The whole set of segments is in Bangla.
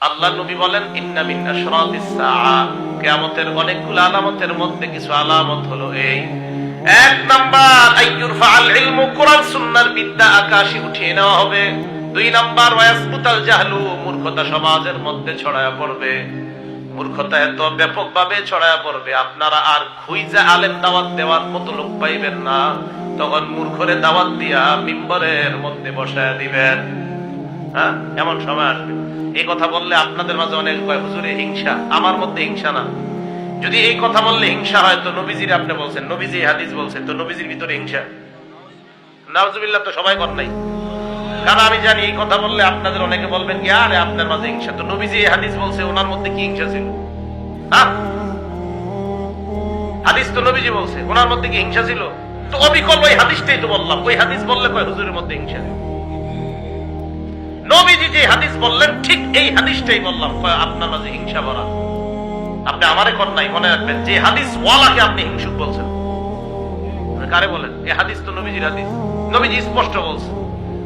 আল্লাহ নবী বলেন, ইন্না মিন আশরাতিস সাআ। অনেকগুলো আলামতের মধ্যে কিছু আলামত হলো এই। এক নাম্বার আইয়ুরফা আল ইলমু কোরআন সুন্নাহর বিদ্যা আকাশে উঠিয়ে নেওয়া হবে। দুই নাম্বার, ওয়াসবুতাল জাহলু। মূর্খতা সমাজের মধ্যে ছড়ায়া পড়বে। মূর্খতা এত ব্যাপকভাবে ছড়ায়া পড়বে, আপনারা আর খুইজা আলেম দাওয়াত দেওয়ার মতো লোক পাইবেন না। তখন মূর্খরে দাওয়াত দিয়া মিম্বরের মধ্যে বসায় দিবেন। হ্যাঁ এমন সময় আসবে। এই কথা বললে আপনাদের মাঝে অনেক হুজুরে, হিংসা। আমার মধ্যে হিংসা না। যদি এই কথা বললে হিংসা হয়, তো নবীজির আপনি বলছেন, নবীজি হাদিস বলছেন, তো নবীজির ভিতরে হিংসা। নাউজুবিল্লাহ, তো সবাই কর নাই। কারণ আমি জানি এই কথা বললে আপনাদের অনেকে বলবেন কি, আরে, আপনার মাঝে হিংসা। তো নবীজি হাদিস বলছে, ওনার মধ্যে কি হিংসা ছিল? হ্যাঁ? হাদিস তো নবীজি বলছে, ওনার মধ্যে কি হিংসা ছিল? তো অবিকল ওই হাদিসটাই তো বললাম। ওই হাদিস বললে কয়, হুজুরের মধ্যে হিংসা নবীজি যে হাদিস বললেন, ঠিক এই হাদিসটাই বললাম আপনার মাঝে হিংসা ভরা আপনি আমারে কর নাই মনে রাখবেন, যে হাদিস ওয়ালাকে আপনি হিংসুক বলছেন। কারে বলেন? এই হাদিস তো নবীজির হাদিস। নবীজি স্পষ্ট বলছে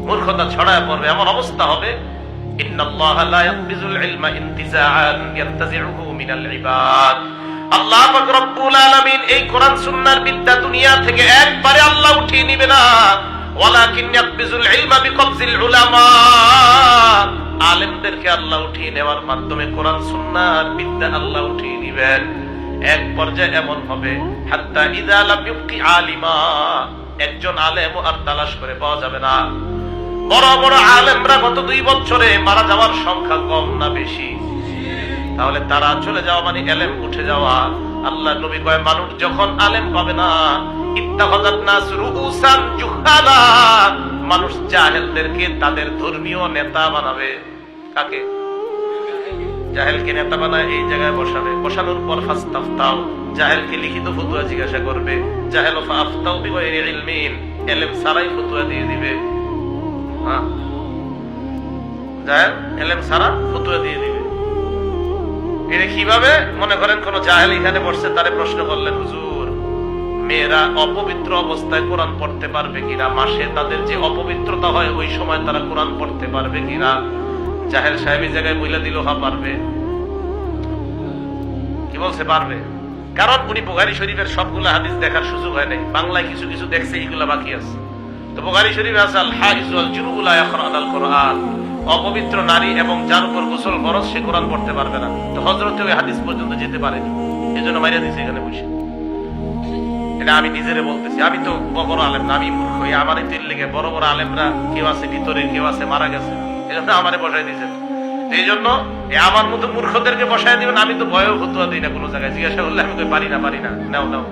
মূর্খতা ছড়ায় পড়বে, এমন অবস্থা হবে আল্লাহ একবারে আল্লাহ উঠিয়ে নিবে না। ওয়ালাকিন ইয়াকবিজুল ইলমা বিকবজিল উলামা। আলেমদেরকে আল্লাহ উঠিয়ে নেওয়ার মাধ্যমে কোরআন সুন্নাহর বিদ্যা আল্লাহ উঠিয়ে নিবেন। এক পর্যায়ে এমন হবে, হাত্তা ইদা লাম আলিমা একজন আলেম আর তালাশ করে পাওয়া যাবে না। বড় বড় আলেমরা গত দুই বছরে মারা যাওয়ার সংখ্যা কম না বেশি। তাহলে তারা চলে যাওয়া মানে এলেম উঠে যাওয়া। আল্লাহ নবী কয়, মানুষ যখন আলেম পাবে না, ইত্তাখাযাত নাস রুউসান জুহালা মানুষ জাহেলদেরকে তাদের ধর্মীয় নেতা বানাবে। কাকে? জাহেলকে নেতা বানায় এই জায়গায় বসাবে। বসানোর পর ফাস্তাফতাও জাহেলকে লিখিত ফতুয়া জিজ্ঞাসা করবে। জাহেল ফাফতাও সারাই ফতুয়া দিয়ে দিবে। হ্যাঁ। জাহেল, এলেম সারা ফতুয়া দিয়ে দিবে। এটা কীভাবে? মনে করেন কোন জাহেল এখানে বসছে, তারে প্রশ্ন করলেন, হুজুর। মেয়েরা অপবিত্র অবস্থায় কোরআন পড়তে পারবে কিনা, মাসে তাদের যে অপবিত্রতা হয়, ওই সময় তারা কোরআন পড়তে পারবে কিনা? জাহেল সাহেব এই জায়গায় বইলা দিল, হা, পারবে। কি বলছে, পারবে? কারণ উনি বুখারি শরীফের সবগুলো হাদিস দেখার সুযোগ হয় নাই। বাংলায় কিছু কিছু দেখছে এইগুলা বাকি আছে। তো বুখারি শরীফ আছে আল জুনুবুল ইয়াকরান আল কোরআন। অপবিত্র নারী এবং যার উপর গোসল ফরজ, সে কোরআন পড়তে পারবে না। তো হযরতে ওই হাদিস পর্যন্ত যেতে পারেনি। এজন্য মাইরা দিছে এখানে বসে। এটা আমি নিজেরে বলতেছি। আমি তো বড় আলেম না, আমি মূর্খ। আমার এই লেগে বড় বড় আলেমরা কেউ আছে ভিতরে, কেউ আছে মারা গেছে। এই জন্য আমারে বসাই দিয়েছেন। এই জন্য আমার মতো মূর্খদেরকে বসাই দিবেন, আমি তো ভয়েও ফতুয়া দিই না কোনো জায়গায়। জিজ্ঞাসা করলে আমি কই, পারি না পারি না। নাও নাও।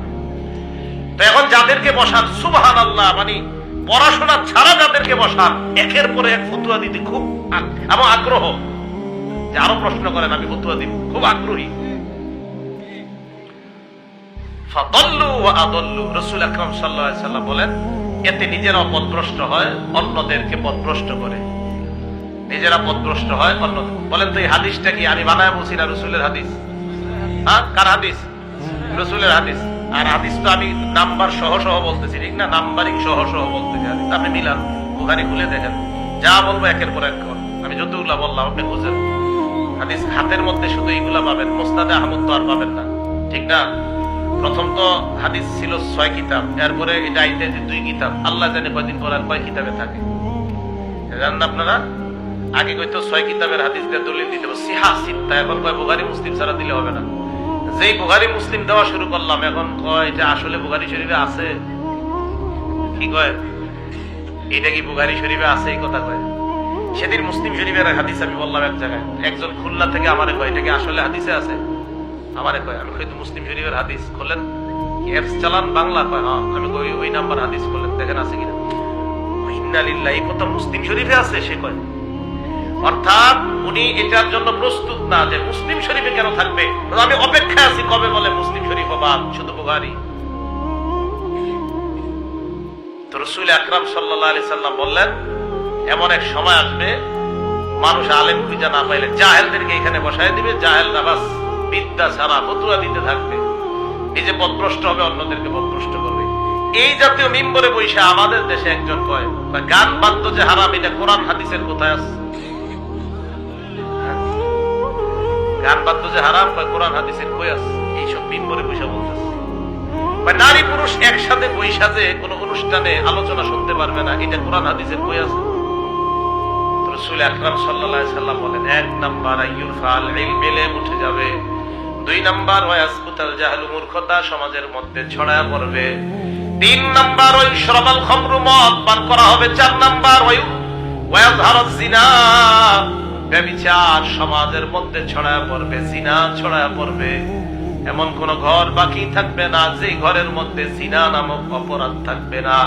তো এখন যাদেরকে বসান সুবহান আল্লাহ মানে পড়াশোনা ছাড়া যাদেরকে বসান, একের পরে এক ফতুয়া দিতে খুব এবং আগ্রহ। যে আরও প্রশ্ন করেন, আমি ফতুয়া দিব। খুব আগ্রহী। এতে পথভ্রষ্ট হয়, অন্যদেরকে পথভ্রষ্ট করে। নিজেরা হয় বলেন হাদিসটা কি? আমি হ্যাঁ? হাদিস? আর হাদিস তো আমি নাম্বার সহ সহ বলতেছি, ঠিক না? নাম্বারিং সহ সহ বলতেছি আপনি মিলান, বুখারি খুলে দেখেন। যা বলব একের পর এক। আমি যতগুলা বললাম, আপনি বুঝেন। হাদিস হাতের মধ্যে শুধু এইগুলা পাবেন, মোস্তাদে আহমদ তো আর পাবেন না। ঠিক না? প্রথম তো হাদিস ছিল ছয় কিতাব। এরপরে এটা আইতে দুই কিতাব। আল্লাহ জানে কয়দিন পর আর কয় কিতাবে থাকে। জানেন না আপনারা? আগে কইতো ছয় কিতাবের হাদিস দিয়ে দলিল দিতে হবে। সিহা, সিত্তা। এখন কয় বুখারি, মুসলিম ছাড়া দিলে হবে না। যেই বুখারি, মুসলিম দেওয়া শুরু করলাম, এখন কয় এটা আসলে বুখারি শরীফে আছে। কি কয়? এটা কি বুখারি শরীফে আছে? এই কথা কয়। সেদিন মুসলিম শরীফের হাদিস আমি বললাম এক জায়গায়। একজন খুলনা থেকে আমার কয়, এটা কি আসলে হাদিসে আছে? আমারে কয়, আমি কই মুসলিম শরীফের হাদিস খোলেন অ্যাপস চালান বাংলা কয় হ্যাঁ আমি কই, ওই নাম্বার হাদিস খোলেন দেখেন আছে কিনা? কথা মুসলিম শরীফে আছে, সে কয়। অর্থাৎ উনি এটার জন্য প্রস্তুত না যে মুসলিম শরীফে কেন থাকবে। আমি আছি, কবে বলে মুসলিম শরীফ শুধু রসুল আকরাম সাল্লাহ আলি সাল্লাম বললেন, এমন এক সময় আসবে, মানুষ আলেম খুঁজে না পাইলে জাহেলদেরকে এখানে বসায় দিবে, জাহেল বাস বিদ্যা ছাড়া ফতুয়া দিতে থাকবে। যে পথভ্রষ্ট হবে, অন্যদেরকে পথভ্রষ্ট করবে। এই জাতীয় মিম্বরে বসে আমাদের দেশে একজন কয় গান বাদ্য যে হারাম, এটা কোরআন, হাদিসের কোথায় আছে? গান বাদ্য যে হারাম কোরআন, হাদিসের কই আছে? এইসব মিম্বরে নারী পুরুষ একসাথে বৈশা যে কোনো অনুষ্ঠানে আলোচনা শুনতে পারবে না, এটা কোরআন, হাদিসের কই আছে? রসুল আকরাম আলাইহি সাল্লাম বলেন, এক নাম্বার ইলম ইলম উঠে যাবে দুই নাম্বার ওয়াসকুতাল জাহলু মূর্খতা, সমাজের মধ্যে ছড়ায় পড়বে। তিন নাম্বার, ওই শরাবাল খামরু মদ পান করা হবে। চার নাম্বার, ওই ওয়াজহারাত জিনা ব্যভিচার সমাজের মধ্যে ছড়ায় পড়বে জিনা ছড়ায় পড়বে। এমন কোন ঘর বাকি থাকবে না, যে ঘরের মধ্যে জিনা নামক অপরাধ থাকবে না।